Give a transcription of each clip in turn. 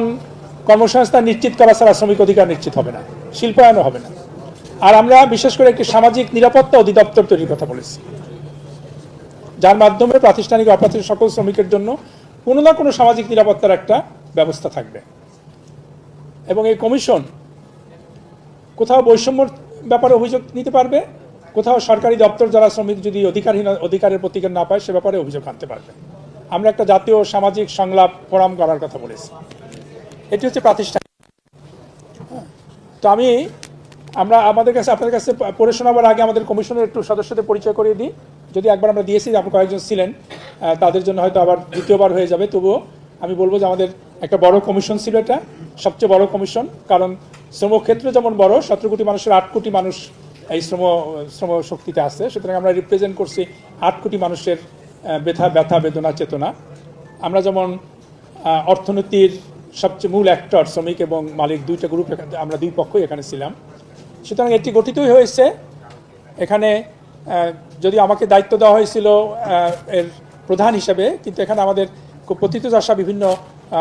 কারণ কর্মসংস্থান নিশ্চিত করা ছাড়া শ্রমিক অধিকার নিশ্চিত হবে না, শিল্পায়নও হবে না। আর আমরা বিশেষ করে একটি সামাজিক নিরাপত্তা অধিদপ্তর তৈরির কথা বলেছি। যার মাধ্যমে প্রাতিষ্ঠানিক অপ্রাতিষ্ঠানিক সকল শ্রমিকের জন্য কোনো না কোনো সামাজিক নিরাপত্তার একটা ব্যবস্থা থাকবে। এবং এই কমিশন কোথাও বৈষম্যর ব্যাপারে অভিযোগ নিতে পারবে, কোথাও সরকারি দপ্তর যারা শ্রমিক যদি অধিকারহীন অধিকারের প্রতিকার না পায় সে ব্যাপারে অভিযোগ আনতে পারবে। আমরা একটা জাতীয় সামাজিক সংলাপ ফোরাম করার কথা বলেছি। এটি হচ্ছে প্রাতিষ্ঠানিক। হ্যাঁ। তো আমি, আমরা আমাদের কাছে, আপনাদের কাছে পড়ে শোনাবার আগে আমাদের কমিশনের একটু সদস্যদের পরিচয় করিয়ে দিই। যদি একবার আমরা দিয়েছি আপনি কয়েকজন ছিলেন তাদের জন্য হয়তো আবার দ্বিতীয়বার হয়ে যাবে। তবুও আমি বলব যে আমাদের একটা বড় কমিশন ছিল এটা, সবচেয়ে বড় কমিশন। কারণ শ্রমক্ষেত্র যেমন বড়, সতেরো কোটি মানুষের আট কোটি মানুষ এই শ্রম শ্রম শক্তিতে আছে। সুতরাং আমরা রিপ্রেজেন্ট করছি আট কোটি মানুষের ব্যথা ব্যথা, বেদনা, চেতনা। আমরা যেমন অর্থনীতির সবচেয়ে মূল অ্যাক্টর শ্রমিক এবং মালিক দুইটা গ্রুপ আমরা দুই পক্ষই এখানে ছিলাম। সুতরাং এটি গঠিতই হয়েছে। এখানে যদি আমাকে দায়িত্ব দেওয়া হয়েছিল এর প্রধান হিসেবে, কিন্তু এখানে আমাদের খুব প্রথিতযশা বিভিন্ন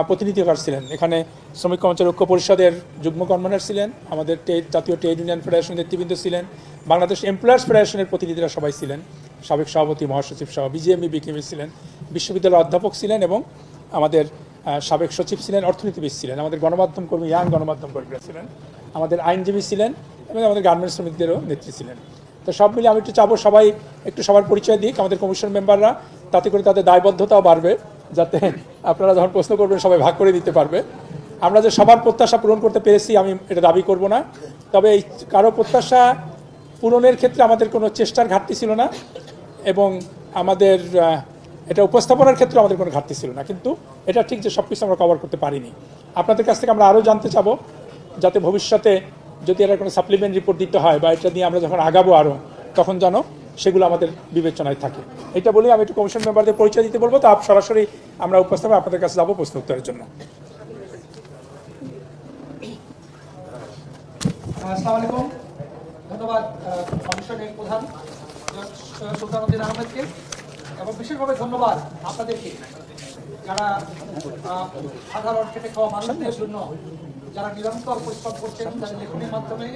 প্রতিনিধিকার ছিলেন। এখানে শ্রমিক কর্মচারী ঐক্য পরিষদের যুগ্ম কনভেনার ছিলেন, আমাদের জাতীয় ট্রেড ইউনিয়ন ফেডারেশনের নেতৃবৃন্দ ছিলেন, বাংলাদেশ এমপ্লয়ার্স ফেডারেশনের প্রতিনিধিরা সবাই ছিলেন। সাবেক সভাপতি, মহাসচিব সহ বিজিএমই বিকিমি ছিলেন, বিশ্ববিদ্যালয়ের অধ্যাপক ছিলেন এবং আমাদের সাবেক সচিব ছিলেন, অর্থনীতিবিদ ছিলেন, আমাদের গণমাধ্যম কর্মী, ইয়াং গণমাধ্যম কর্মীরা ছিলেন, আমাদের আইনজীবী ছিলেন, এবং আমাদের গার্মেন্টস শ্রমিকদেরও নেত্রী ছিলেন। তো সব মিলিয়ে আমি একটু চাবো সবাই, একটু সবার পরিচয় দিক, আমাদের কমিশন মেম্বাররা তাতে করে তাদের দায়বদ্ধতাও বাড়বে, যাতে আপনারা যখন প্রশ্ন করবেন, সবাই ভাগ করে দিতে পারবে। আমরা যে সবার প্রত্যাশা পূরণ করতে পেরেছি, আমি এটা দাবি করব না। তবে এই কারও প্রত্যাশা পূরণের ক্ষেত্রে আমাদের কোনো চেষ্টার ঘাটতি ছিল না, এবং আমাদের এটা উপস্থাপনার ক্ষেত্রে আমাদের কোনো ঘাটতি ছিল না, কিন্তু এটা ঠিক যে সব কিছু আমরা কভার করতে পারিনি। আপনাদের কাছ থেকে আমরা আরও জানতে চাবো, যাতে ভবিষ্যতে যদি এর কোনো সাপ্লিমেন্ট রিপোর্ট দিতে হয় বা এটা নিয়ে আমরা যখন আগাবো আরও, তখন যেন সেগুলো আমাদের বিবেচনায় থাকে। এটা বলে আমি একটু কমিশন মেম্বারদের পরিচয় দিতে বলব, তো আপ সরাসরি আমরা উপস্থাপন আপনাদের কাছে যাব প্রশ্ন উত্তরের জন্য। আসসালামু আলাইকুম ধন্যবাদ কমিশনের প্রধান সুলতানুদ্দিন আহমেদকে। এবং বিশেষভাবে ধন্যবাদ আপনাদেরকে, যারা সাধারণ খেটে খাওয়া মানুষদের জন্য যারা নিরন্তর পরিশ্রম করছেন তাদের লেখনের মাধ্যমে,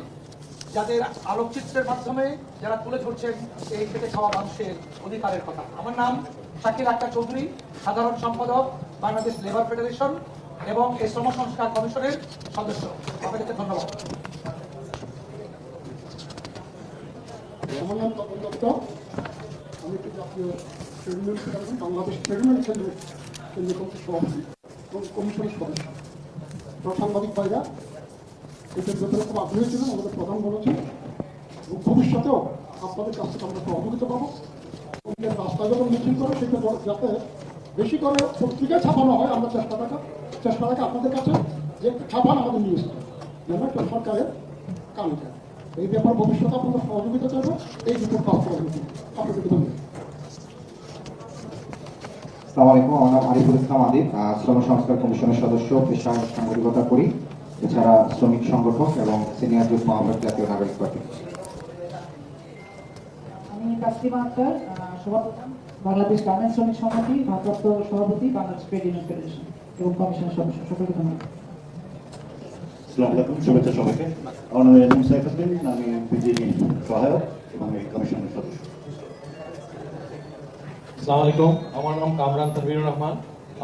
যাদের আলোকচিত্রের মাধ্যমে যারা তুলে ধরছেন এই খেটে খাওয়া মানুষের অধিকারের কথা। আমার নাম শাকির আক্তার চৌধুরী, সাধারণ সম্পাদক, বাংলাদেশ লেবার ফেডারেশন এবং এই শ্রম সংস্কার কমিশনের সদস্য। আপনাদেরকে ধন্যবাদ। আমার নাম তপন দত্ত। আমি একটি জাতীয় ফেডারেশন বাংলাদেশ ইউনিয়ন কেন্দ্র কেন্দ্রীয় সভাপতি এবং কমিশনের সদস্য সাংবাদিক এটার ব্যাপারে আগ্রহী ছিলেন আমাদের প্রধান বলেছেন ভবিষ্যতেও আপনাদের কাছ থেকে আমরা সহযোগিতা পাবো রাস্তা যখন মিছিল করে সেটা যাতে বেশি করে পত্রিকায় ছাপানো হয় আমরা চেষ্টা রাখা চেষ্টা রাখা আপনাদের কাছে যে ছাপান আমাদের নিউজ যেন একটা সরকারের যায় এই ব্যাপার ভবিষ্যতে আপনাদের সহযোগিতা চাইব এই করার জন্য। আপনাদেরকে ধন্যবাদ। আসসালামু আলাইকুম। আমার নাম আরিফুল ইসলাম আদিব শ্রম সংস্কার কমিশনের সদস্য পেশায় সাংবাদিকতা করি এছাড়া শ্রমিক সংগঠক এবং সিনিয়র যুব মহামেড জাতীয় নাগরিক পার্টি। আমি তাসলিমা আক্তার সভাপতি বাংলাদেশ গার্মেন্টস শ্রমিক সমিতি ভারপ্রাপ্ত সভাপতি বাংলাদেশ ট্রেড ইউনিয়ন ফেডারেশন এবং কমিশনের সদস্য। সকলকে ধন্যবাদ। আসসালামু আলাইকুম শুভেচ্ছা সবাইকে। আমার নাম এম সাইফুদ্দিন আমি বিজেপি সহায়ক এবং কমিশনের সদস্য। আসসালামু আলাইকুম। আমার নাম কামরান তানভীরুর রহমান।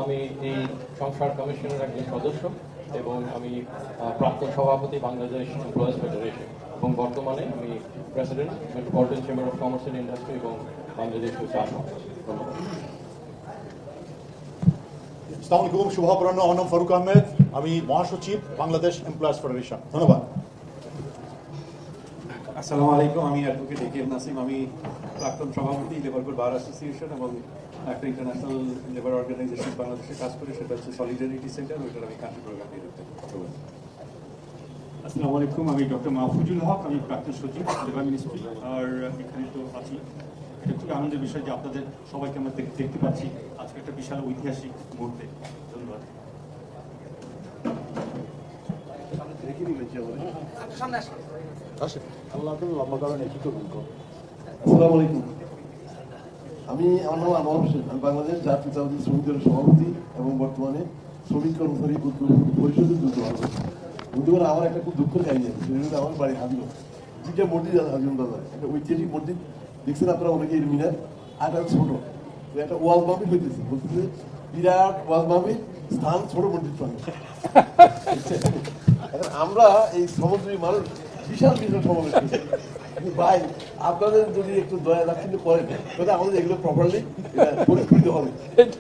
আমি এই সংস্কার কমিশনের একজন সদস্য এবং আমি প্রাক্তন সভাপতি বাংলাদেশ এমপ্লয়ার্স ফেডারেশন এবং বর্তমানে আমি president metropolitan chamber of commerce and industry এবং বাংলাদেশ আসসালামু আলাইকুম শুভ অপরাহ্ন আমার নাম ফারুক আহমেদ। আমি মহাসচিব বাংলাদেশ এমপ্লয়ার্স ফেডারেশন ধন্যবাদ। আসসালামু আলাইকুম। আমি অ্যাডভোকেট এ নাসিম। আমি প্রাক্তন সভাপতি লেবার কোড বার অ্যাসোসিয়েশন এবং একটা ইন্টারন্যাশনাল লেবার অর্গানাইজেশন বাংলাদেশে কাজ করি, সেটা হচ্ছে সলিডারিটি সেন্টার ওইটার আমি কান্ট্রি প্রোগ্রাম ডিরেক্টর আসসালামু আলাইকুম। আমি ডক্টর মাহফুজুল হক। আমি প্রাক্তন সচিব, লেবার মিনিস্ট্রি। আর এখানে তো আছি। এটা খুবই আনন্দের বিষয় যে আপনাদের সবাইকে আমরা দেখতে পাচ্ছি। আজকে একটা বিশাল ঐতিহাসিক মুহূর্তে ধন্যবাদ আল্লাহ তুমি লম্বা কারণে কি করবেন আসসালামু আলাইকুম আমি, আমার নাম আনোয়ার হোসেন। আমি বাংলাদেশ জাতীয়তাবাদী শ্রমিক দলের সভাপতি এবং বর্তমানে শ্রমিক কর্মচারী পরিষদের যুদ্ধ হবে পারে আমার একটা খুব দুঃখ কাহিনী আছে। আমার বাড়ি হাজির দুইটা মসজিদ আছে বাজার। একটা ঐতিহাসিক মসজিদ। দেখছেন আপনারা অনেকে এর মিনার। আর একটা ছোট। একটা ওয়াজ মাহফিল হইতেছে। বলতেছে, বিরাট ওয়াজ মাহফিল স্থান ছোট পাবে এখন আমরা এই শ্রমজীবী মানুষ বিশাল বিশাল সমাবেশ ভাই আপনাদের যদি একটু দয়া দাক্ষিণ্য করেন তাহলে আমাদের এগুলো প্রপারলি পরিস্ফুটিত হবে।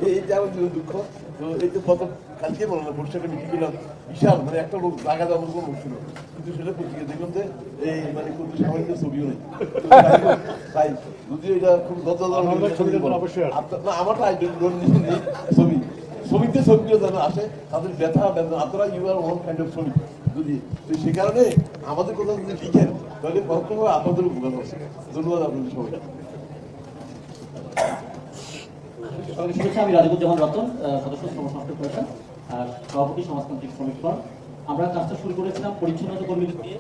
এই যে আমার জীবন দুঃখ। তো এই তো গত কালকে বলো না একটা মিটিং করলাম বিশাল মানে একটা লোক জায়গা দেওয়ার মতো লোক ছিল কিন্তু সেটা পত্রিকা দেখলাম যে এই মানে কোনো সামান্য ছবিও নেই। তো যাই হোক, তাই যদি এটা খুব গত আমার আছে। আপনার না আমারটা আই ডোন্ট নেই ছবি। শ্রমিকদের ছবিগুলো যারা আসে, তাদের ব্যথা বেদনা আপনারা you are one kind of শ্রমিক। যদি সে কারণে আমাদের কথা যদি লিখেন, তাহলে পরোক্ষভাবে আপনাদের উপকার হচ্ছে ধন্যবাদ আপনাদের শুভেচ্ছা, আমি রাজীবুজ্জামান রতন সদস্য শ্রম কমিশন, আর সভাপতি সমাজতান্ত্রিক শ্রমিক ফ্রন্ট আমরা কাজটা শুরু করেছিলাম পরিচ্ছন্নতা কর্মীদের দিয়ে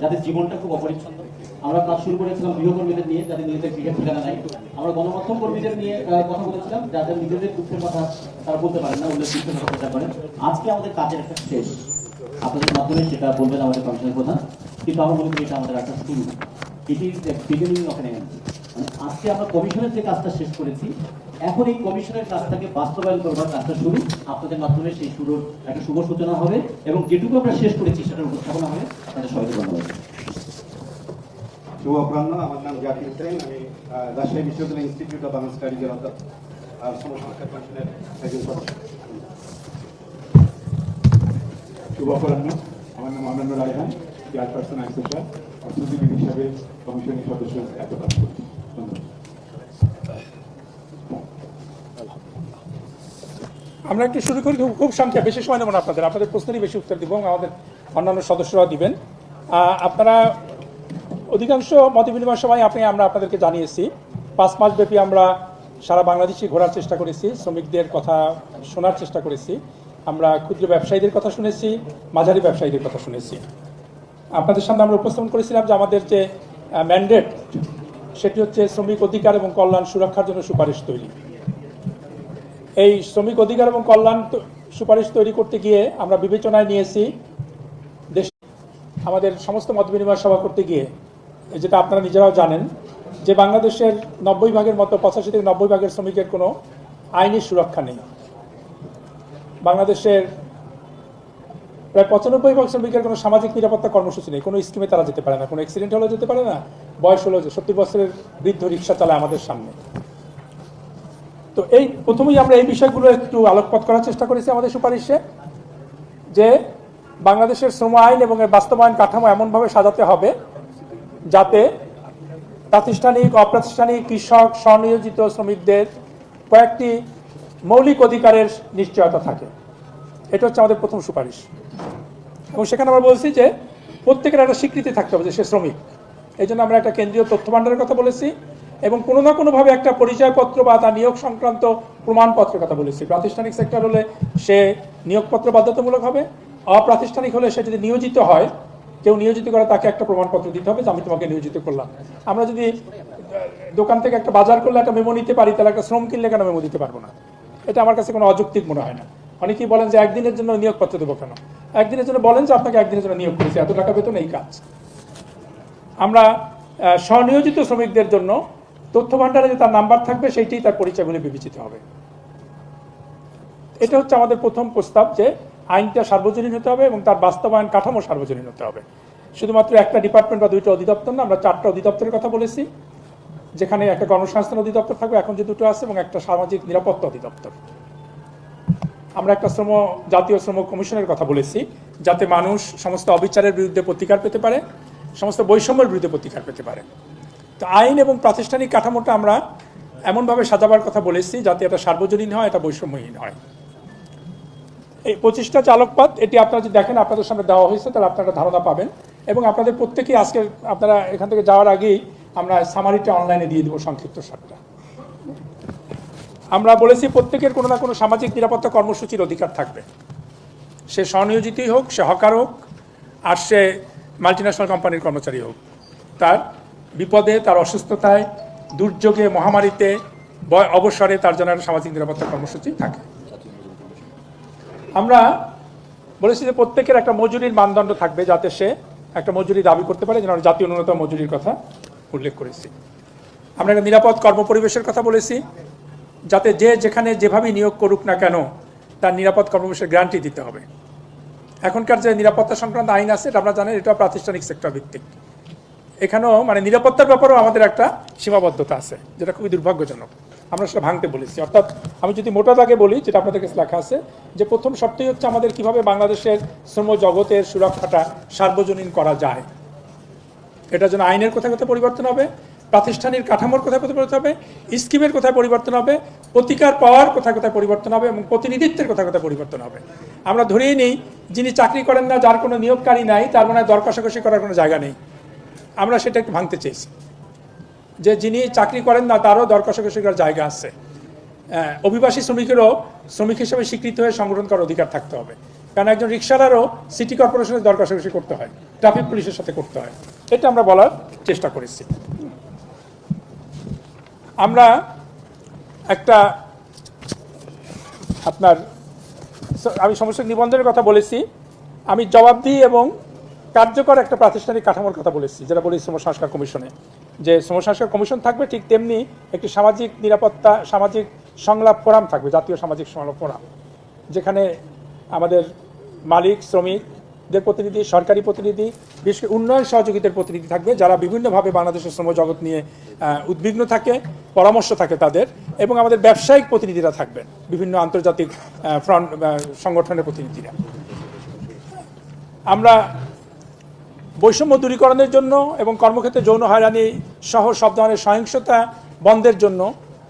যাদের জীবনটা খুব অপরিচ্ছন্ন। আমরা কাজ শুরু করেছিলাম গৃহকর্মীদের নিয়ে, যাদের নিজেদের গৃহের ঠিকানা নাই। আমরা গণমাধ্যম কর্মীদের নিয়ে কথা বলেছিলাম, যাদের নিজেদের দুঃখের কথা তারা বলতে পারেন না ওদের দুঃখের কথা করেন। আজকে আমাদের কাজের একটা শেষ। আপনাদের মাধ্যমে সেটা বলবেন আমাদের কমিশনের প্রধান। কিন্তু আমরা করি এটা আমাদের একটা শুরু। It is beginning of an আজকে আমরা কমিশনের যে কাজটা শেষ করেছি, এখন এই কমিশনের কাজটাকে বাস্তবায়ন করবার কাজটা শুরু। আপনাদের মাধ্যমে সেই শুরুর একটা শুভ সূচনা হবে এবং যেটুকু আমরা শেষ করেছি, সেটার উপস্থাপনা হবে। তাদের সবাইকে ধন্যবাদ। শুভ অপরাহ্ন, আমার নাম জাকির হোসেন, আমি রাজশাহী বিশ্ববিদ্যালয় ইনস্টিটিউট অফ বাংলা স্টাডিজের অধ্যাপক আর সমসংস্কার কমিশনের একজন সদস্য। শুভ অপরাহ্ন, আমার নাম অনন্য রায়হান চেয়ারপারসন আইসোসা অর্থনীতিবিদ হিসাবে কমিশনের সদস্য এত কাজ আমরা একটু শুরু করি, খুব- খুব সংখ্যা, বেশি সময় নেব না আপনাদের। আপনাদের প্রশ্নেরই বেশি উত্তর দিব এবং আমাদের অন্যান্য সদস্যরাও দিবেন। আপনারা অধিকাংশ মত বিনিময় সময় আপনি, আমরা আপনাদেরকে জানিয়েছি। পাঁচ মাস ব্যাপী আমরা সারা বাংলাদেশে ঘোরার চেষ্টা করেছি, শ্রমিকদের কথা শোনার চেষ্টা করেছি। আমরা ক্ষুদ্র ব্যবসায়ীদের কথা শুনেছি, মাঝারি ব্যবসায়ীদের কথা শুনেছি। আপনাদের সামনে আমরা উপস্থাপন করেছিলাম যে আমাদের যে ম্যান্ডেট সেটি হচ্ছে শ্রমিক অধিকার এবং কল্যাণ সুরক্ষার জন্য সুপারিশ তৈরি। এই শ্রমিক অধিকার এবং কল্যাণ সুপারিশ তৈরি করতে গিয়ে আমরা বিবেচনায় নিয়েছি, দেশ আমাদের সমস্ত মত বিনিময় সভা করতে গিয়ে যেটা আপনারা নিজেরাও জানেন, যে বাংলাদেশের নব্বই ভাগের মতো, পঁচাশি থেকে নব্বই ভাগের শ্রমিকের কোনো আইনি সুরক্ষা নেই। বাংলাদেশের প্রায় পঁচানব্বই ভাগ শ্রমিকের কোনো সামাজিক নিরাপত্তা কর্মসূচি নেই। কোনো স্কিমে তারা যেতে পারে না, কোনো অ্যাক্সিডেন্ট হলেও যেতে পারে না, বয়স হলেও সত্তর বছরের বৃদ্ধ রিক্সা চালায় আমাদের সামনে। তো এই প্রথমেই আমরা এই বিষয়গুলো একটু আলোকপাত করার চেষ্টা করেছি আমাদের সুপারিশে, যে বাংলাদেশের শ্রম আইন এবং এর বাস্তবায়ন কাঠামো এমনভাবে সাজাতে হবে যাতে প্রাতিষ্ঠানিক, অপ্রাতিষ্ঠানিক কৃষক স্বনিয়োজিত শ্রমিকদের কয়েকটি মৌলিক অধিকারের নিশ্চয়তা থাকে। এটা হচ্ছে আমাদের প্রথম সুপারিশ। এবং সেখানে আমরা বলছি যে প্রত্যেকের একটা স্বীকৃতি থাকতে হবে যে সে শ্রমিক। এই জন্য আমরা একটা কেন্দ্রীয় তথ্য ভাণ্ডারের কথা বলেছি এবং কোনো না কোনোভাবে একটা পরিচয়পত্র বা তার নিয়োগ সংক্রান্ত প্রমাণপত্রের কথা বলেছি। প্রাতিষ্ঠানিক সেক্টর হলে সে নিয়োগপত্র বাধ্যতামূলক হবে, অপ্রাতিষ্ঠানিক হলে সে যদি নিয়োজিত হয় কেউ নিয়োজিত করে তাকে একটা প্রমাণপত্র দিতে হবে যে আমি তোমাকে নিয়োজিত করলাম। আমরা যদি দোকান থেকে একটা বাজার করলে একটা মেমো নিতে পারি, তাহলে একটা শ্রম কিনলে কেন মেমো দিতে পারব না? এটা আমার কাছে কোনো অযৌক্তিক মনে হয় না। অনেকেই বলেন যে একদিনের জন্য নিয়োগপত্র দেবো কেন? একদিনের জন্য বলেন যে আপনাকে একদিনের জন্য নিয়োগ করেছি, এত টাকা বেতন, এই কাজ। আমরা স্বনিয়োজিত শ্রমিকদের জন্য তথ্য ভাণ্ডারে যে তার নাম্বার থাকবে সেইটাই তার পরিচয় বলে বিবেচিত হবে। এটা হচ্ছে আমাদের প্রথম প্রস্তাব যে আইনটা সার্বজনীন হতে হবে এবং তার বাস্তবায়ন কাঠামো সার্বজনীন হতে হবে। শুধুমাত্র একটা ডিপার্টমেন্ট বা দুইটা অধিদপ্তর না, আমরা চারটা অধিদপ্তরের কথা বলেছি, যেখানে একটা কর্মসংস্থান অধিদপ্তর থাকবে, এখন যে দুটো আছে, এবং একটা সামাজিক নিরাপত্তা অধিদপ্তর। আমরা একটা শ্রম, জাতীয় শ্রম কমিশনের কথা বলেছি, যাতে মানুষ সমস্ত অবিচারের বিরুদ্ধে প্রতিকার পেতে পারে, সমস্ত বৈষম্যের বিরুদ্ধে প্রতিকার পেতে পারে। তো আইন এবং প্রাতিষ্ঠানিক কাঠামোটা আমরা এমনভাবে সাজাবার কথা বলেছি, যাতে এটা সার্বজনীন হয়, এটা বৈষম্যহীন হয়। এই পঁচিশটা চালকপাত এটি আপনারা যদি দেখেন, আপনাদের সামনে দেওয়া হয়েছে, তাহলে আপনারা ধারণা পাবেন। এবং আপনাদের প্রত্যেকেই আজকে, আপনারা এখান থেকে যাওয়ার আগেই আমরা সামারিটা অনলাইনে দিয়ে দেবো সংক্ষিপ্ত সারটা। আমরা বলেছি, প্রত্যেকের কোনো না কোনো সামাজিক নিরাপত্তা কর্মসূচির অধিকার থাকবে। সে স্বনিয়োজিতই হোক, সে হকার হোক, আর সে মাল্টিন্যাশনাল কোম্পানির কর্মচারী হোক। তার বিপদে, তার অসুস্থতায়, দুর্যোগে, মহামারীতে অবসরে তার জন্য সামাজিক নিরাপত্তা কর্মসূচি থাকে। আমরা বলেছি যে প্রত্যেকের একটা মজুরির মানদণ্ড থাকবে যাতে সে একটা মজুরি দাবি করতে পারে, যেন জাতীয় ন্যূনতম মজুরির কথা উল্লেখ করেছি। আমরা একটা নিরাপদ কর্মপরিবেশের কথা বলেছি, যাতে যে যেখানে যেভাবেই নিয়োগ করুক না কেন, তার নিরাপদ কর্মপরিবেশের গ্যারান্টি দিতে হবে। এখনকার যে নিরাপত্তা সংক্রান্ত আইন আছে, এটা আপনারা জানেন, এটা প্রাতিষ্ঠানিক সেক্টর ভিত্তিক। এখানেও মানে নিরাপত্তার ব্যাপারেও আমাদের একটা সীমাবদ্ধতা আছে, যেটা খুবই দুর্ভাগ্যজনক। আমরা সেটা ভাঙতে বলেছি। অর্থাৎ আমি যদি মোটা দাগে বলি, যেটা আপনাদের কাছে লেখা আছে, যে প্রথম শর্তই হচ্ছে আমাদের কীভাবে বাংলাদেশের শ্রম জগতের সুরক্ষাটা সার্বজনীন করা যায়। এটার জন্য আইনের কোথায় কোথায় পরিবর্তন হবে, প্রাতিষ্ঠানিক কাঠামোর কোথায় কোথায় পরিবর্তন হবে, স্কিমের কোথায় পরিবর্তন হবে, প্রতিকার পাওয়ার কোথায় কোথায় পরিবর্তন হবে এবং প্রতিনিধিত্বের কোথায় কোথায় পরিবর্তন হবে। আমরা ধরেই নিই, যিনি চাকরি করেন না, যার কোনো নিয়োগকারী নাই, তার মানে দর কষাকষি করার কোনো জায়গা নেই। আমরা সেটা একটু ভাঙতে চেয়েছি যে যিনি চাকরি করেন না, তারও দর কষাকষি করার জায়গা আছে। অভিবাসী শ্রমিকেরও শ্রমিক হিসেবে স্বীকৃত হয়ে সংগঠন করার অধিকার থাকতে হবে। কারণ একজন রিক্সারারও সিটি কর্পোরেশনের দর কষাকষি করতে হয়, ট্রাফিক পুলিশের সাথে করতে হয়। এটা আমরা বলার চেষ্টা করেছি। আমরা একটা আপনার, আমি সমস্যা নিবন্ধনের কথা বলেছি। আমি জবাবদিহি এবং কার্যকর একটা প্রাতিষ্ঠানিক কাঠামোর কথা বলেছি, যেটা বলি শ্রম সংস্কার কমিশনে। যে শ্রম সংস্কার কমিশন থাকবে, ঠিক তেমনি একটি সামাজিক নিরাপত্তা, সামাজিক সংলাপ ফোরাম থাকবে, জাতীয় সামাজিক সংলাপ ফোরাম, যেখানে আমাদের মালিক, শ্রমিকদের প্রতিনিধি, সরকারি প্রতিনিধি, বিশেষ করে উন্নয়ন সহযোগীদের প্রতিনিধি থাকবে, যারা বিভিন্নভাবে বাংলাদেশের শ্রম জগৎ নিয়ে উদ্বিগ্ন থাকে, পরামর্শ থাকে তাদের, এবং আমাদের ব্যবসায়িক প্রতিনিধিরা থাকবেন, বিভিন্ন আন্তর্জাতিক ফ্রন্ট সংগঠনের প্রতিনিধিরা। আমরা বৈষম্য দূরীকরণের জন্য এবং কর্মক্ষেত্রে যৌন হয়রানি সহ সব ধরনের সহিংসতা বন্ধের জন্য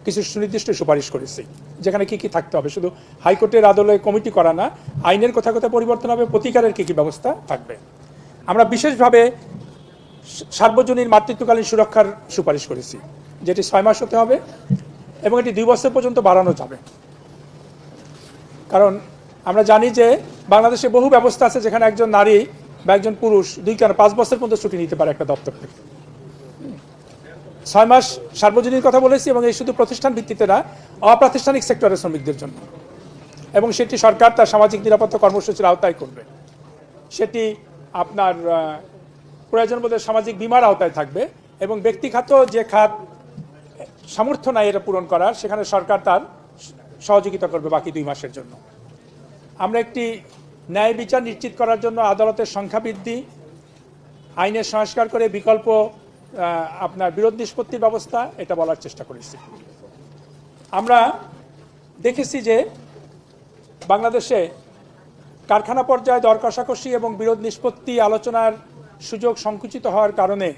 কিছু সুনির্দিষ্ট সুপারিশ করেছি, যেখানে কি কি থাকতে হবে? শুধু হাইকোর্টের আদলে কমিটি করা না, আইনের কোথায় কোথায় পরিবর্তন হবে, প্রতিকারের কি কি ব্যবস্থা থাকবে? আমরা বিশেষভাবে সার্বজনীন মাতৃত্বকালীন সুরক্ষার সুপারিশ করেছি, যেটি ছয় মাস হতে হবে এবং এটি দুই বছর পর্যন্ত বাড়ানো যাবে। কারণ আমরা জানি যে বাংলাদেশে বহু ব্যবস্থা আছে যেখানে একজন নারী বা একজন পুরুষ দুই কেন পাঁচ বছর পর্যন্ত ছুটি নিতে পারে একটা দপ্তর থেকে। ছয় মাস সার্বজনীন কথা বলেছি এবং এই শুধু প্রতিষ্ঠান ভিত্তিতে না, অপ্রাতিষ্ঠানিক সেক্টরের শ্রমিকদের জন্য। এবং সেটি সরকার তার সামাজিক নিরাপত্তা কর্মসূচির আওতায় করবে। সেটি আপনার প্রয়োজন বোধে সামাজিক বিমার আওতায় থাকবে এবং ব্যক্তিখাত যে খাত, সামর্থ্য নাই এটা পূরণ করার, সেখানে সরকার তার সহযোগিতা করবে বাকি দুই মাসের জন্য। আমরা একটি ন্যায় বিচার নিশ্চিত করার জন্য আদালতের সংখ্যা বৃদ্ধি, আইনের সংস্কার করে বিকল্প আপনার বিরোধ নিষ্পত্তির ব্যবস্থা, এটা বলার চেষ্টা করেছি। আমরা দেখেছি যে বাংলাদেশে কারখানা পর্যায়ে দর কষাকষি এবং বিরোধ নিষ্পত্তি আলোচনার সুযোগ সংকুচিত হওয়ার কারণে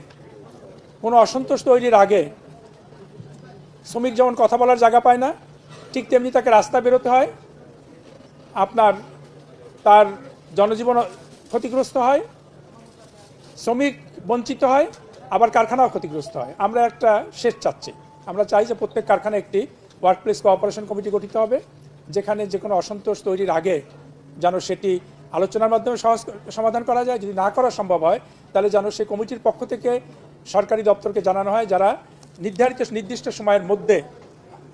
কোনো অসন্তোষ তৈরির আগে শ্রমিক যেমন কথা বলার জায়গা পায় না, ঠিক তেমনি তাকে রাস্তা বেরোতে হয়। আপনার তার জনজীবন ক্ষতিগ্রস্ত হয়, শ্রমিক বঞ্চিত হয়, আবার কারখানাও ক্ষতিগ্রস্ত হয়। আমরা একটা শেষ চাচ্ছি। আমরা চাই যে প্রত্যেক কারখানায় একটি ওয়ার্ক প্লেস কোঅপারেশন কমিটি গঠিত হবে, যেখানে যে কোনো অসন্তোষ তৈরির আগে যেন সেটি আলোচনার মাধ্যমে সহজ সমাধান করা যায়। যদি না করা সম্ভব হয়, তাহলে যেন সেই কমিটির পক্ষ থেকে সরকারি দপ্তরকে জানানো হয়, যারা নির্ধারিত, নির্দিষ্ট সময়ের মধ্যে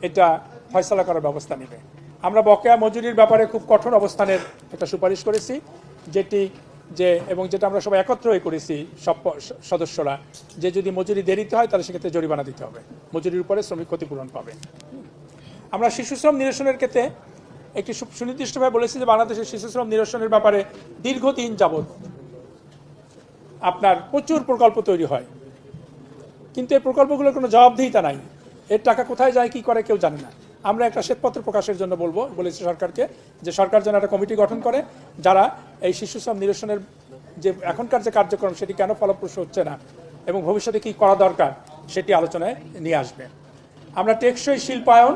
এটা ফয়সলা করার ব্যবস্থা নেবে। আমরা বকেয়া মজুরির ব্যাপারে খুব কঠোর অবস্থানের একটা সুপারিশ করেছি, যেটি যে, এবং যেটা আমরা সবাই একত্র হয়ে করেছি সব সদস্যরা, যে যদি মজুরি দেরিতে হয় তাহলে সেক্ষেত্রে জরিমানা দিতে হবে। মজুরির উপরে শ্রমিক ক্ষতিপূরণ পাবে। আমরা শিশু শ্রম নিরসনের ক্ষেত্রে একটি সুনির্দিষ্টভাবে বলেছি যে বাংলাদেশের শিশু শ্রম নিরসনের ব্যাপারে দীর্ঘদিন যাবৎ আপনার প্রচুর প্রকল্প তৈরি হয়। কিন্তু এই প্রকল্পগুলোর কোনো জবাবদিহিতা নাই। এর টাকা কোথায় যায়, কি করে, কেউ জানে না। আমরা একটা শ্বেতপত্র প্রকাশের জন্য বলব, বলেছি সরকারকে, যে সরকার যেন একটা কমিটি গঠন করে যারা এই শিশু শ্রম নিরসনের যে এখনকার যে কার্যক্রম সেটি কেন ফলপ্রসূ হচ্ছে না এবং ভবিষ্যতে কি করা দরকার সেটি আলোচনায় নিয়ে আসবে। আমরা টেকসই শিল্পায়ন,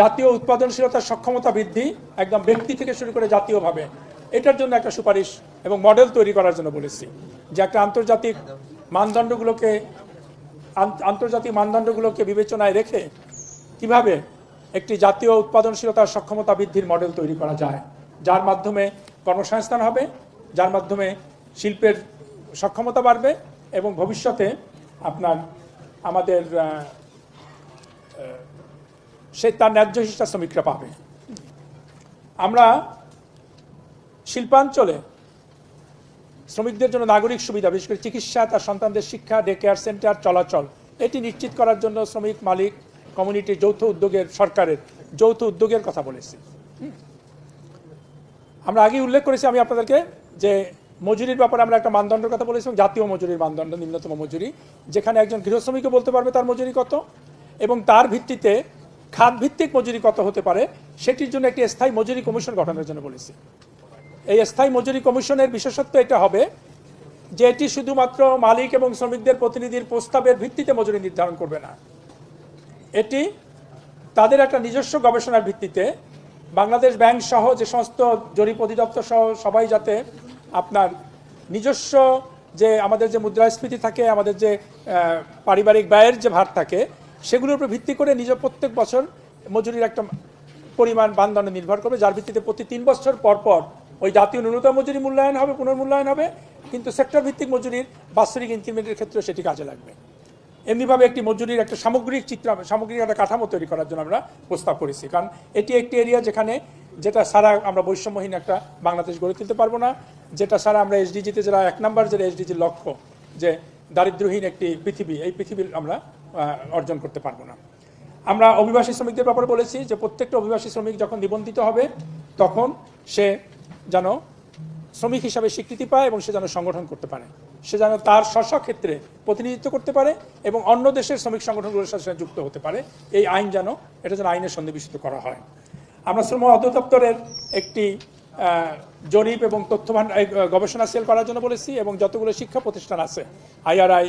জাতীয় উৎপাদনশীলতার সক্ষমতা বৃদ্ধি, একদম ব্যক্তি থেকে শুরু করে জাতীয়ভাবে, এটার জন্য একটা সুপারিশ এবং মডেল তৈরি করার জন্য বলেছি যে একটা আন্তর্জাতিক মানদণ্ডগুলোকে আন্তর্জাতিক মানদণ্ডগুলোকে বিবেচনায় রেখে কীভাবে একটি জাতীয় উৎপাদনশীলতার সক্ষমতা বৃদ্ধির মডেল তৈরি করা যায়। যার মাধ্যমে কর্মসংস্থান হবে, যার মাধ্যমে শিল্পের সক্ষমতা বাড়বে এবং ভবিষ্যতে আপনার, আমাদের সে তার ন্যায্য হিসেবে শ্রমিকরা পাবে। আমরা শিল্পাঞ্চলে শ্রমিকদের জন্য নাগরিক সুবিধা, বিশেষ করে চিকিৎসা, তার সন্তানদের শিক্ষা ডে কেয়ার সেন্টার চলাচল, এটি নিশ্চিত করার জন্য শ্রমিক, মালিক কমিউনিটির যৌথ উদ্যোগের সরকারের, যৌথ উদ্যোগের কথা বলেছি আমরা আগে উল্লেখ করেছি আমি আপনাদেরকে যে মজুরির ব্যাপারে আমরা একটা মানদণ্ডের কথা বলেছি জাতীয় মজুরির মানদণ্ড, নিম্নতম মজুরি, যেখানে একজন গৃহশ্রমিকও বলতে পারবে তার মজুরি কত এবং তার ভিত্তিতে খাত ভিত্তিক মজুরি কত হতে পারে, সেটির জন্য একটি স্থায়ী মজুরি কমিশন গঠনের জন্য বলেছি। এই স্থায়ী মজুরি কমিশনের বিশেষত্ব এটা হবে যে এটি শুধুমাত্র মালিক এবং শ্রমিকদের প্রতিনিধির প্রস্তাবের ভিত্তিতে মজুরি নির্ধারণ করবে না। এটি তাদের একটা নিজস্ব গবেষণার ভিত্তিতে বাংলাদেশ ব্যাংক সহ যে সমস্ত জরিপ অধিদপ্তর সহ সবাই যাতে আপনার নিজস্ব যে আমাদের যে মুদ্রাস্ফীতি থাকে, আমাদের যে পারিবারিক ব্যয়ের যে ভার থাকে, সেগুলোর উপর ভিত্তি করে নিজ প্রত্যেক বছর মজুরির একটা পরিমাণ বান্ধনে নির্ভর করবে, যার ভিত্তিতে প্রতি তিন বছর পর পর ওই জাতীয় ন্যূনতম মজুরি মূল্যায়ন হবে, পুনর্মূল্যায়ন হবে, কিন্তু সেক্টর ভিত্তিক মজুরির বাৎসরিক ইনক্রিমেন্টের ক্ষেত্রে সেটি কাজে লাগবে। এমনিভাবে একটি মজুরির একটা সামগ্রিক চিত্র, সামগ্রিক একটা কাঠামো তৈরি করার জন্য আমরা প্রস্তাব করেছি। কারণ এটি একটি এরিয়া যেখানে যেটা সারা আমরা বৈষম্যহীন একটা বাংলাদেশ গড়ে তুলতে পারব না, যেটা সারা আমরা এসডিজিতে যারা এক নম্বর যেটা এসডিজির লক্ষ্য যে দারিদ্রহীন একটি পৃথিবী, এই পৃথিবীর আমরা অর্জন করতে পারব না। আমরা অভিবাসী শ্রমিকদের ব্যাপারে বলেছি যে প্রত্যেকটা অভিবাসী শ্রমিক যখন নিবন্ধিত হবে, তখন সে যেন শ্রমিক হিসাবে স্বীকৃতি পায় এবং সে যেন সংগঠন করতে পারে। সে যেন তার স্ব ক্ষেত্রে প্রতিনিধিত্ব করতে পারে এবং অন্য দেশের শ্রমিক সংগঠনগুলোর সাথে যুক্ত হতে পারে। এই আইন যেন, এটা যেন আইনের সন্নিবেশিত করা হয়। আমরা শ্রম অধিদপ্তরের একটি জরিপ এবং তথ্য গবেষণা সেল করার জন্য বলেছি এবং যতগুলো শিক্ষা প্রতিষ্ঠান আছে আইআরআই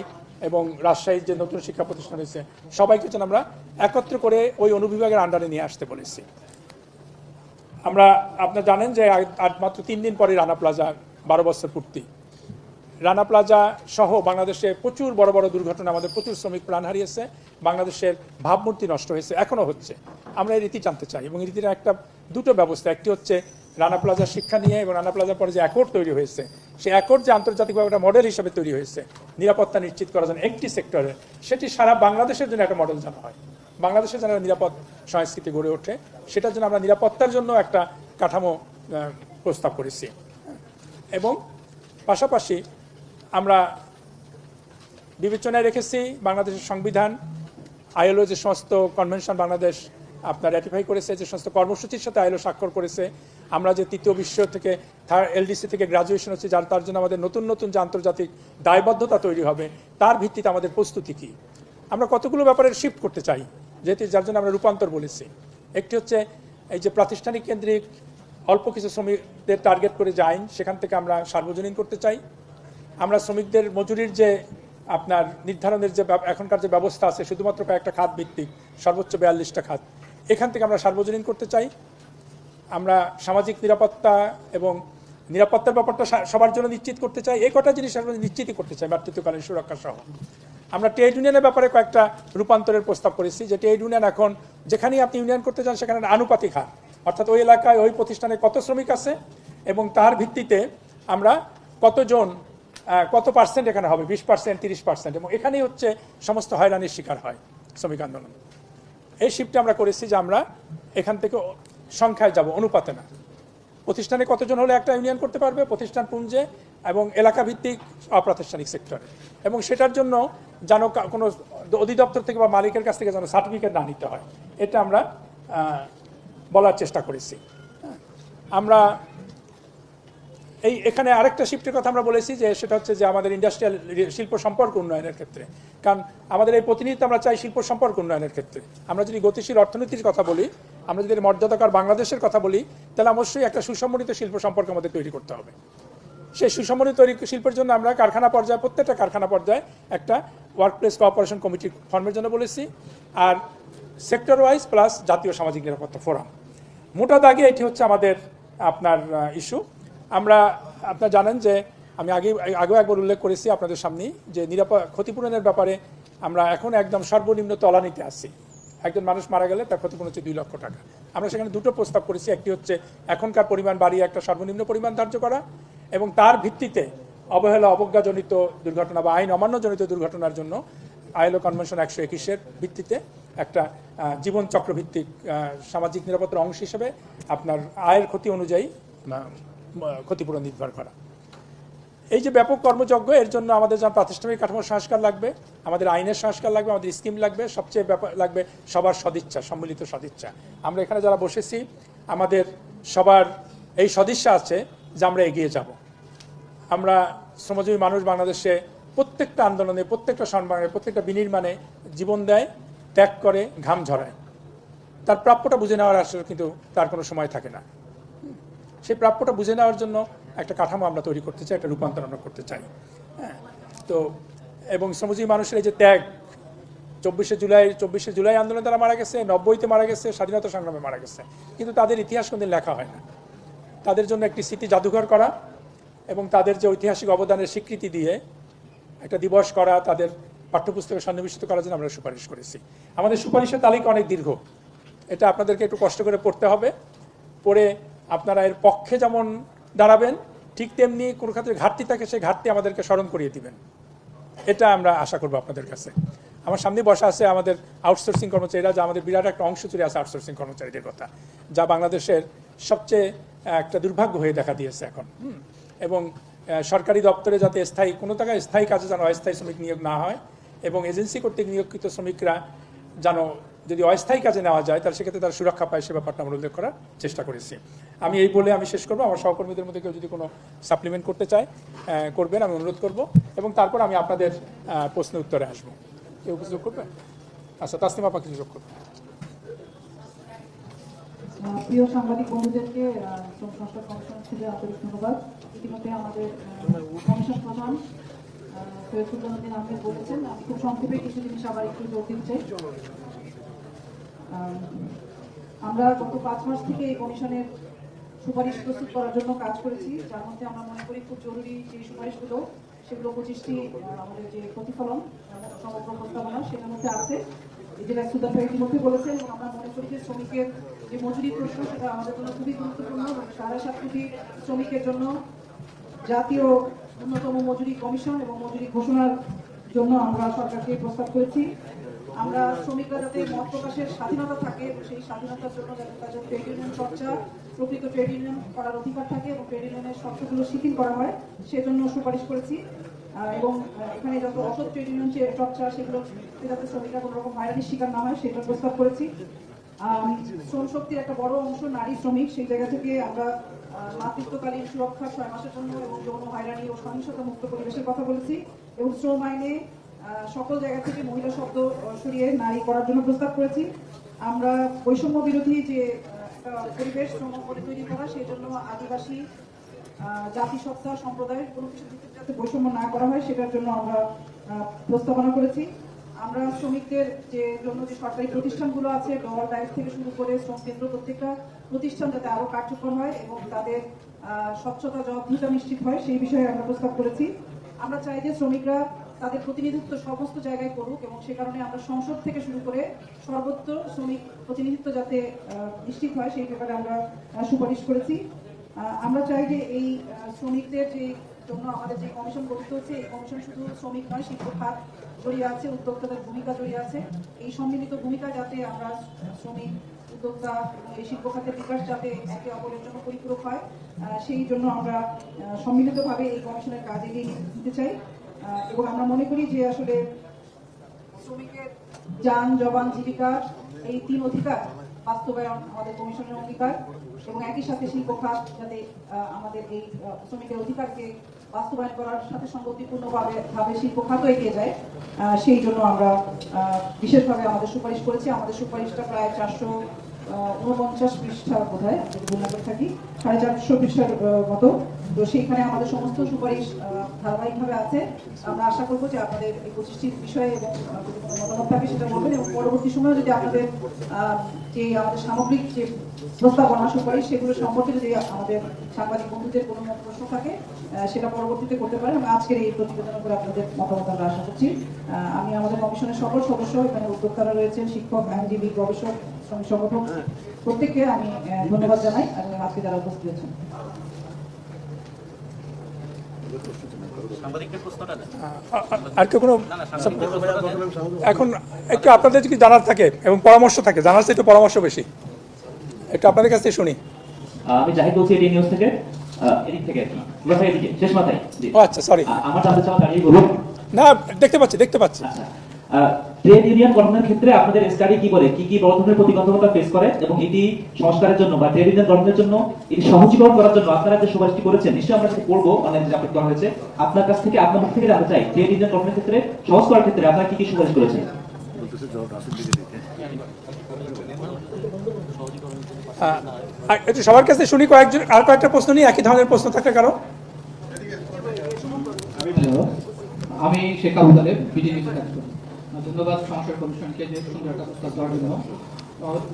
এবং রাজশাহীর যে নতুন শিক্ষা প্রতিষ্ঠান হয়েছে, সবাইকে যেন আমরা একত্র করে ওই অনুবিভাগের আন্ডারে নিয়ে আসতে বলেছি। আমরা, আপনারা জানেন যে মাত্র তিন দিন পরে রানা প্লাজা বারো বছর পূর্তি। রানা প্লাজা সহ বাংলাদেশে প্রচুর বড় বড় দুর্ঘটনা, আমাদের প্রচুর শ্রমিক প্রাণ হারিয়েছে, বাংলাদেশের ভাবমূর্তি নষ্ট হয়েছে, এখনও হচ্ছে। আমরা এই রীতি জানতে চাই এবং এই রীতির একটা দুটো ব্যবস্থা, একটি হচ্ছে রানা প্লাজার শিক্ষা নিয়ে এবং রানা প্লাজার পরে যে অ্যাকর্ড তৈরি হয়েছে সেই অ্যাকর্ড যে আন্তর্জাতিকভাবে একটা মডেল হিসেবে তৈরি হয়েছে, নিরাপত্তা নিশ্চিত করার জন্য একটি সেক্টরে, সেটি সারা বাংলাদেশের জন্য একটা মডেল জানা হয়। বাংলাদেশে যেন নিরাপদ সংস্কৃতি গড়ে ওঠে, সেটার জন্য আমরা নিরাপত্তার জন্য একটা কাঠামো প্রস্তাব করেছি। এবং পাশাপাশি আমরা বিবেচনায় রেখেছি বাংলাদেশের সংবিধান আইএলও যে সমস্ত কনভেনশন বাংলাদেশ আপনার র্যাটিফাই করেছে, যে সমস্ত কর্মসূচির সাথে আইএলও স্বাক্ষর করেছে, আমরা যে তৃতীয় বিশ্ব থেকে থার্ড এলডিসি থেকে গ্রাজুয়েশন হচ্ছে, যার তার জন্য আমাদের নতুন নতুন যে আন্তর্জাতিক দায়বদ্ধতা তৈরি হবে, তার ভিত্তিতে আমাদের প্রস্তুতি কী? আমরা কতগুলো ব্যাপারে শিফট করতে চাই, যেহেতু যার জন্য আমরা রূপান্তর বলেছি। একটি হচ্ছে এই যে প্রাতিষ্ঠানিক কেন্দ্রিক অল্প কিছু শ্রমিকদের টার্গেট করে যে আইন, সেখান থেকে আমরা সার্বজনীন করতে চাই। আমরা শ্রমিকদের মজুরির যে আপনার নির্ধারণের যে এখনকার যে ব্যবস্থা আছে, শুধুমাত্র কয়েকটা খাত ভিত্তিক, সর্বোচ্চ বিয়াল্লিশটা খাত। এখান থেকে আমরা সার্বজনীন করতে চাই। আমরা সামাজিক নিরাপত্তা এবং নিরাপত্তার ব্যাপারটা সবার জন্য নিশ্চিত করতে চাই। এই কটা জিনিস আমরা নিশ্চিতই করতে চাই মাতৃত্বকালীন সুরক্ষা সহ আমরা ট্রেড ইউনিয়নের ব্যাপারে কয়েকটা রূপান্তরের প্রস্তাব করেছি যে ট্রেড ইউনিয়ন এখন যেখানেই আপনি ইউনিয়ন করতে চান সেখানে আনুপাতিক হার। অর্থাৎ ওই এলাকায়, ওই প্রতিষ্ঠানে কত শ্রমিক আছে এবং তার ভিত্তিতে আমরা কতজন কত পার্সেন্ট এখানে হবে? বিশ পার্সেন্ট তিরিশ পার্সেন্ট এবং এখানেই হচ্ছে সমস্ত হয়রানির শিকার হয় শ্রমিক আন্দোলন। এই শিফটে আমরা করেছি যে আমরা এখান থেকে সংখ্যায় যাব, অনুপাতে না। প্রতিষ্ঠানে কতজন হলে একটা ইউনিয়ন করতে পারবে? প্রতিষ্ঠান পুঞ্জে এবং এলাকা ভিত্তিক অপ্রাতিষ্ঠানিক সেক্টরে এবং সেটার জন্য যেন কোনো অধিদপ্তর থেকে বা মালিকের কাছ থেকে যেন সার্টিফিকেট না নিতে হয়। এটা আমরা বলার চেষ্টা করেছি। হ্যাঁ। আমরা এই এখানে আরেকটা শিফটের কথা আমরা বলেছি যে সেটা হচ্ছে যে আমাদের ইন্ডাস্ট্রিয়াল শিল্প সম্পর্ক উন্নয়নের ক্ষেত্রে। কারণ আমাদের এই প্রতিনিধিত্ব আমরা চাই শিল্প সম্পর্ক উন্নয়নের ক্ষেত্রে। আমরা যদি গতিশীল অর্থনীতির কথা বলি, আমরা যদি মর্যাদাকার বাংলাদেশের কথা বলি, তাহলে অবশ্যই একটা সুসম্মনিত শিল্প সম্পর্ক আমাদের তৈরি করতে হবে। সেই সুসম্মনিত তৈরি শিল্পের জন্য আমরা কারখানা পর্যায়ে, প্রত্যেকটা কারখানা পর্যায়ে একটা ওয়ার্ক প্লেস কোঅপারেশন কমিটি ফর্মের জন্য বলেছি। আর সেক্টর ওয়াইজ প্লাস জাতীয় সামাজিক নিরাপত্তা ফোরাম মোটা দাগে এটি হচ্ছে আমাদের আপনার ইস্যু আমরা, আপনারা জানেন যে আমি আগে, আগেও একবার উল্লেখ করেছি আপনাদের সামনেই যে নিরাপদ, ক্ষতিপূরণের ব্যাপারে আমরা এখন একদম সর্বনিম্ন তলানিতে আছি। একজন মানুষ মারা গেলে তার ক্ষতিপূরণ হচ্ছে দুই লক্ষ টাকা। আমরা সেখানে দুটো প্রস্তাব করেছি, একটি হচ্ছে এখনকার পরিমাণ বাড়িয়ে একটা সর্বনিম্ন পরিমাণ ধার্য করা এবং তার ভিত্তিতে অবহেলা, অবজ্ঞাজনিত দুর্ঘটনা বা আইন অমান্যজনিত দুর্ঘটনার জন্য আইএলও কনভেনশন একশো একুশের ভিত্তিতে একটা জীবন চক্রভিত্তিক সামাজিক নিরাপত্তার অংশ হিসেবে আপনার আয়ের ক্ষতি অনুযায়ী ক্ষতিপূরণ নির্ভর করা। এই যে ব্যাপক কর্মযজ্ঞ, এর জন্য আমাদের যেমন প্রাতিষ্ঠানিক কাঠামোর সংস্কার লাগবে, আমাদের আইনের সংস্কার লাগবে, আমাদের স্কিম লাগবে, সবচেয়ে ব্যাপার লাগবে সবার সদিচ্ছা, সম্মিলিত সদিচ্ছা। আমরা এখানে যারা বসেছি, আমাদের সবার এই সদিচ্ছা আছে যে আমরা এগিয়ে যাব। আমরা শ্রমজীবী মানুষ বাংলাদেশে প্রত্যেকটা আন্দোলনে, প্রত্যেকটা সম্মানে, প্রত্যেকটা বিনির্মাণে জীবন দেয়, ত্যাগ করে, ঘাম ঝরায়। তার প্রাপ্যটা বুঝে নেওয়ার আসলে কিন্তু তার কোনো সময় থাকে না। সেই প্রাপ্যটা বুঝে নেওয়ার জন্য একটা কাঠামো আমরা তৈরি করতে চাই, একটা রূপান্তর আমরা করতে চাই। হ্যাঁ তো এবং শ্রমজীবী মানুষের এই যে ত্যাগ, চব্বিশে জুলাই চব্বিশে জুলাই আন্দোলনে তারা মারা গেছে, নব্বইতে মারা গেছে, স্বাধীনতা সংগ্রামে মারা গেছে। কিন্তু তাদের ইতিহাস কোনদিন লেখা হয় না। তাদের জন্য একটি স্মৃতি জাদুঘর করা এবং তাদের যে ঐতিহাসিক অবদানের স্বীকৃতি দিয়ে একটা দিবস করা, তাদের পাঠ্যপুস্তকে সন্নিবেশিত করার জন্য আমরা সুপারিশ করেছি। আমাদের সুপারিশের তালিকা অনেক দীর্ঘ। এটা আপনাদেরকে একটু কষ্ট করে পড়তে হবে। পড়ে আপনারা এর পক্ষে যেমন দাঁড়াবেন, ঠিক তেমনি কোনো ক্ষেত্রে ঘাটতি থাকে, সেই ঘাটতি আমাদেরকে স্মরণ করিয়ে দিবেন। এটা আমরা আশা করব আপনাদের কাছে। আমার সামনে বসা আছে আমাদের আউটসোর্সিং কর্মচারীরা যা আমাদের বিরাট একটা অংশ চুরি আছে আউটসোর্সিং কর্মচারীদের কথা, যা বাংলাদেশের সবচেয়ে একটা দুর্ভাগ্য হয়ে দেখা দিয়েছে এখন। এবং সরকারি দপ্তরে যাতে স্থায়ী, কোনো জায়গায় স্থায়ী কাজে যেন অস্থায়ী শ্রমিক নিয়োগ না হয়, এবং এজেন্সি কর্তৃক নিয়োগকৃত শ্রমিকরা যেন যদি অস্থায়ী কাজে নেওয়া যায় তাহলে সেক্ষেত্রে তারা সুরক্ষা পায় সে ব্যাপারটা আমরা উল্লেখ করার চেষ্টা করেছি। আমি এই বলে আমি শেষ করব। আমার সহকর্মীদের মধ্যে কেউ যদি কোনো সাপ্লিমেন্ট করতে চায় করবেন আমি অনুরোধ করব। এবং তারপর আমি আপনাদের প্রশ্ন উত্তরে আসব। কেউ কিছু যোগ করবেন আচ্ছা তাসলিমা আপা কিছু যোগ করবেন আহ, প্রিয় সাংবাদিক বন্ধুদেরকে শ্রম সংস্কার কমিশন থেকে আন্তরিক ধন্যবাদ। ইতিমধ্যে আমাদের কমিশন প্রধান সৈয়দ সুলতানুদ্দিন আহমেদ বলেছেন আমি খুব সংক্ষেপে কিছু জিনিস আবার একটু জোর দিতে চাই। আমরা গত পাঁচ মাস থেকে এই কমিশনের সুপারিশ প্রস্তুত করার জন্য কাজ করেছি। যার মধ্যে আমরা মনে করি খুব জরুরি যে সুপারিশগুলো, সেগুলো পঁচিশটি আমাদের যে প্রতিফলন সমগ্র প্রস্তাবনা, সেটার মধ্যে আছে। জেলা সুদান ভাই ইতিমধ্যে বলেছেন, এবং আমরা মনে করি যে শ্রমিকের যে মজুরি প্রশ্ন, সেটা আমাদের জন্য খুবই গুরুত্বপূর্ণ, এবং সাড়ে সাত কোটি শ্রমিকের জন্য জাতীয় ন্যূনতম মজুরি কমিশন এবং মজুরি ঘোষণার জন্য আমরা সরকারকে প্রস্তাব করেছি। আমরা শ্রমিকরা যাতে মত প্রকাশের স্বাধীনতা থাকে এবং সেই স্বাধীনতার জন্য যাতে তাদের ট্রেড ইউনিয়ন চর্চা, প্রকৃত ট্রেড ইউনিয়ন করার অধিকার থাকে এবং ট্রেড ইউনিয়নের শর্তগুলো শিথিল করা হয়, সেজন্য সুপারিশ করেছি। এবং এখানে যত অসৎ ট্রেড ইউনিয়ন চর্চা সেগুলো যাতে শ্রমিকরা কোনো রকম হয়রানির শিকার না হয় সেটা প্রস্তাব করেছি। শ্রম শক্তির একটা বড় অংশ নারী শ্রমিক, সেই জায়গা থেকে আমরা মাতৃত্বকালীন সুরক্ষা ছয় মাসের জন্য এবং যৌন হয়রানি ও সহিংসতা মুক্ত পরিবেশের কথা বলেছি। এবং শ্রম আইনে সকল জায়গা থেকে মহিলা শব্দ সরিয়ে নারী করার জন্য প্রস্তাব করেছি। আমরা বৈষম্য বিরোধী যে একটা পরিবেশ শ্রম করে তৈরি করা, সেই জন্য আদিবাসী জাতিসত্তা সম্প্রদায়ের কোনো কিছু যাতে বৈষম্য না করা হয়, সেটার জন্য আমরা প্রস্তাবনা করেছি। আমরা শ্রমিকদের যে, জন্য যে সরকারি প্রতিষ্ঠানগুলো আছে ডল ডাইভ থেকে শুরু করে শ্রম কেন্দ্র প্রত্যেকটা প্রতিষ্ঠান যাতে আরও কার্যকর হয় এবং তাদের স্বচ্ছতা জবাবদিহিতা নিশ্চিত হয়, সেই বিষয়ে আমরা প্রস্তাব করেছি। আমরা চাই যে শ্রমিকরা তাদের প্রতিনিধিত্ব সমস্ত জায়গায় করুক এবং সে কারণে আমরা সংসদ থেকে শুরু করে সর্বত্র শ্রমিক প্রতিনিধিত্ব যাতে নিশ্চিত হয়, সেই ব্যাপারে আমরা সুপারিশ করেছি। আমরা চাই যে এই শ্রমিকদের যে জন্য আমাদের যে কমিশন গঠিত হচ্ছে, এই কমিশন শুধু শ্রমিক নয়, শিল্প খাত জড়িয়ে আছে, উদ্যোক্তাদের ভূমিকা জড়িয়ে আছে। এই সম্মিলিত ভূমিকা যাতে আমরা শ্রমিক, উদ্যোক্তা এই শিল্প খাতের বিকাশ যাতে একে অপরের জন্য পরিপূরক হয় সেই জন্য আমরা সম্মিলিতভাবে এই কমিশনের কাজ এগিয়ে নিতে চাই। এবং আমরা মনে করি যে আসলে শ্রমিকের যান, জবান, জীবিকা এই তিন অধিকার বাস্তবায়ন আমাদের কমিশনের এবং একই সাথে শিল্প খাত যাতে আমাদের এই শ্রমিকের অধিকারকে বাস্তবায়ন করার সাথে সঙ্গতিপূর্ণভাবে ভাবে শিল্প খাতও এগিয়ে যায় সেই জন্য আমরা বিশেষভাবে আমাদের সুপারিশ করেছি। আমাদের সুপারিশটা প্রায় চারশো উনপঞ্চাশ পৃষ্ঠা বোধ হয় থাকি, সাড়ে চারশো পৃষ্ঠার মতো। তো সেইখানে আমাদের সমস্ত সুপারিশ ধারাবাহিকভাবে আছে। আমরা আশা করব যে আপনাদের এই পঁচিশটি বিষয়ে এবং মতামত থাকে সেটা বলবেন এবং পরবর্তী সময়ে যদি আপনাদের যে আমাদের সামগ্রিক যে প্রস্তাবনা, সুপারিশ, সেগুলো সম্পর্কে যদি আমাদের সাংবাদিক বন্ধুদের কোনো প্রশ্ন থাকে সেটা পরবর্তীতে করতে পারেন। এবং আজকের এই প্রতিবেদনের উপরে আপনাদের মতামত আমরা আশা করছি। আমি আমাদের কমিশনের সকল সদস্য, এখানে উদ্যোক্তারা রয়েছেন শিক্ষক, আইনজীবী, গবেষক সংগঠন প্রত্যেককে আমি ধন্যবাদ জানাই। এবং আজকে যারা উপস্থিত আছেন। আর কেউ কোনো। এখন একটু আপনাদের যদি জানার থাকে এবং পরামর্শ থাকে জানার চেয়ে একটু পরামর্শ বেশি। একটু আপনাদের কাছ থেকে শুনি। আমি জাহিদ বলছি এটি নিউজ থেকে। এদিক থেকে আর কি। মাথায় এদিকে শেষ মাথায়। ও আচ্ছা সরি আমার জানতে চাওয়া দাঁড়িয়ে না দেখতে পাচ্ছি দেখতে পাচ্ছি। ট্রেড ইউনিয়ন গঠনের ক্ষেত্রে আপনাদের স্টাডি কি বলে? কি কি বড় ধরনের প্রতিবন্ধকতা ফেস করে? এবং এটি সংস্কারের জন্য বা ট্রেড ইউনিয়ন গঠনের জন্য এটি সহজীকরণ করার জন্য আপনারা যে সুপারিশটি করেছেন নিশ্চয়ই আমরা সেটা পড়ব অনলাইনে যে আপলোড করা হয়েছে। আপনার কাছ থেকে আপনার মুখ থেকে জানতে চাই ট্রেড ইউনিয়ন গঠনের ক্ষেত্রে সহজ করার ক্ষেত্রে আপনারা কি কি সুপারিশ করেছেন? একটু সবার কাছে শুনি কয়েকজন আর কয়েকটা প্রশ্ন নিয়ে একই ধরনের প্রশ্ন থাকলে কারও? আমি শেখ আবু তালেব কাজ করি ধন্যবাদ সংসদ কমিশনকে যে সুন্দর একটা প্রস্তাব দেওয়ার জন্য।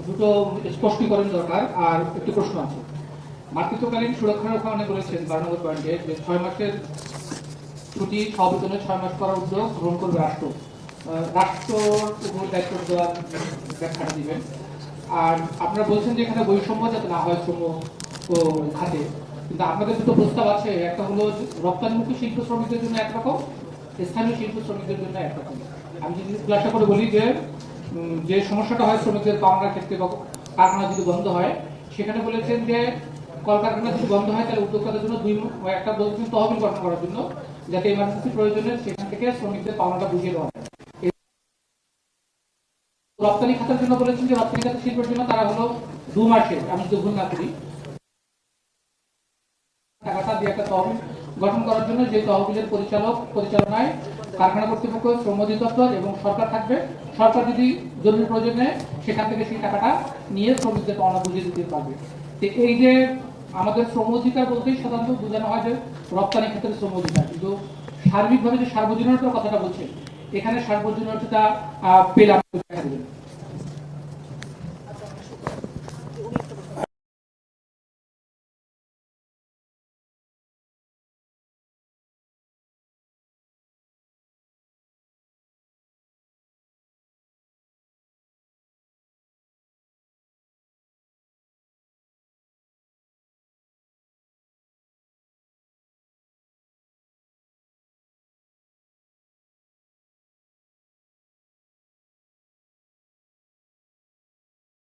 দুটো স্পষ্টীকরণ দরকার আর একটি প্রশ্ন আছে। মাতৃত্বকালীন সুরক্ষার ওখানে বলেছেন বারো নম্বর পয়েন্টে যে ছয় মাসের ছুটি সবেতনে ছয় মাস করার উদ্যোগ গ্রহণ করবে রাষ্ট্র। আহ, রাষ্ট্রর উপর দায়িত্ব দেওয়ার ব্যাখ্যাটা দিবেন। আর আপনারা বলছেন যে এখানে বৈষম্য যাতে না হয় শ্রম খাতে কিন্তু আপনাদের দুটো প্রস্তাব আছে। একটা হলো রপ্তানিমুখী শিল্প শ্রমিকদের জন্য একরকম স্থানীয় শিল্প শ্রমিকদের জন্য একরকম। আমি যদি খুলাসা করে বলি যে যে সমস্যাটা হয় শ্রমিকদের পাওনার ক্ষেত্রে বা কারখানা যদি বন্ধ হয়, সেখানে বলেছেন যে, কলকারখানা যদি বন্ধ হয়, তাহলে উদ্যোক্তাদের জন্য দুই একটা বলছেন তহবিল গঠন করার জন্য, যাতে এমার্জেন্সি প্রয়োজনে সেখান থেকে শ্রমিকদের পাওনাটা বুঝিয়ে দেওয়া হয় রপ্তানি খাতার জন্য বলেছেন যে, রপ্তানি খাতের শিল্পের জন্য তারা হলো দু মাসে আমি যদি ভুল না করি গঠন করার জন্য যে তহবিলের পরিচালক, পরিচালনায় কারখানা কর্তৃপক্ষ শ্রম অধিদপ্তর এবং সরকার থাকবে। সরকার যদি জরুরি প্রয়োজনে সেখান থেকে সেই টাকাটা নিয়ে শ্রমিকদের পাওনা বুঝিয়ে দিতে পারবে। এই যে আমাদের শ্রম অধিকার বলতেই সাধারণত বোঝানো হয় যে রপ্তানি ক্ষেত্রে শ্রম অধিকার। কিন্তু সার্বিকভাবে যে সার্বজনীনতার কথাটা বলছে এখানে সার্বজনীনতা পেলাম দেখা